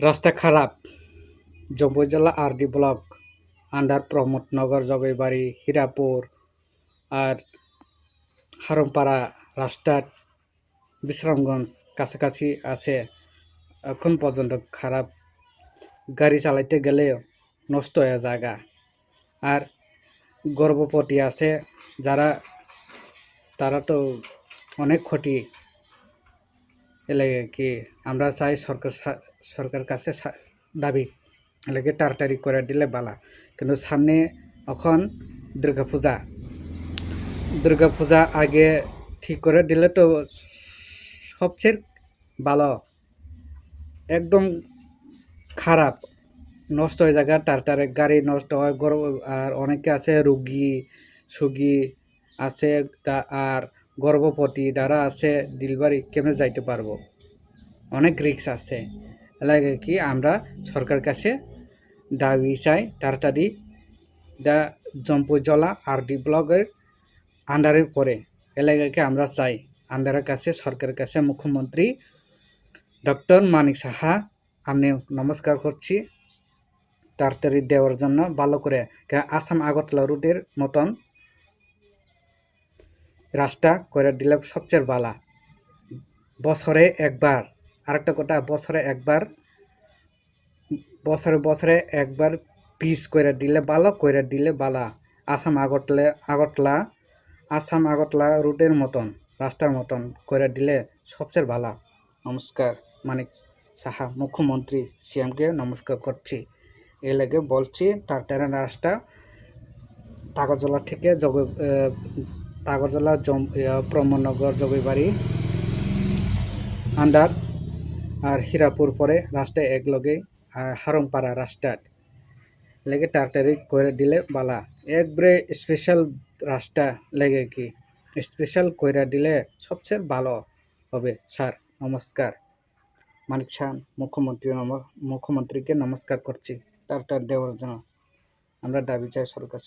রাস্তা খারাপ। জম্বই জেলা RD block under Pramodnagar Jabebari Hirapur আর হারমপাড়া রাস্তার বিশ্রামগঞ্জ কাছাকাছি আছে। এখন পর্যন্ত খারাপ। গাড়ি চালাইতে গেলে নষ্ট হয়ে জায়গা। আর গর্ভবতী আছে যারা, তারা তো অনেক ক্ষতি এলাকা কি আমরা চাই সরকার সরকার কাছে দাবি এলাকে তাড়াতাড়ি করে দিলে বালা কিন্তু সামনে এখন দুর্গা পূজা দুর্গা পূজা আগে ঠিক করে দিলে তো সবচেয়ে ভালো। একদম খারাপ। নষ্ট হয়ে জায়গা, তাড়াতাড়ি গাড়ি নষ্ট হয় গরম আর অনেকে আছে রুগী, সুগী আছে তা, আর গর্ভবতী যারা আছে ডেলিভারি কেমনে যাইতে পারব? অনেক রিক্স আছে। লাগে কি আমরা সরকার কাছে দাবি চাই, তাড়াতাড়ি দা জম্পুজলা আর ডি ব্লকের আন্ডারে পড়ে এলাকাকে আমরা চাই? আন্ডারের কাছে, সরকারের কাছে মুখ্যমন্ত্রী ডক্টর মানিক সাহা, আমি নমস্কার করছি। তাড়াতাড়ি দেওয়ার জন্য ভালো করে আসাম আগরতলা রুটের মতন রাস্তা করে দিলে সবচেয়ে ভালো বছরে একবার। আরেকটা কথা, বছরে একবার, বছরে বছরে একবার পিস করে দিলে ভালো করে দিলে ভালো আসাম আগরতলা আগরতলা, আসাম আগরতলা রুটের মতন, রাস্তার মতন করে দিলে সবচেয়ে ভালো নমস্কার, মানিক সাহা, মুখ্যমন্ত্রী সিএমকে নমস্কার করছি। এ লেগে বলছি, তার ট্রেনের রাস্তা তাগরজলা থেকে জগ জম ইয়া, প্রমনগর জগৈবাড়ি আন্ডার আর হীরাপুর পরে রাস্তায় একলগে আর হারমপাড়া রাস্তা লেগে তাড়াতাড়ি করে দিলে বালা। একবারে স্পেশাল রাস্তা লেগে কি? স্পেশাল কইরা দিলে সবচেয়ে ভালো হবে স্যার। নমস্কার। মানিক শাহ মুখ্যমন্ত্রী মুখ্যমন্ত্রীকে নমস্কার করছি। তাড়াতাড়ি দেওয়ার জন্য। আমরা দাবি চাই সরকার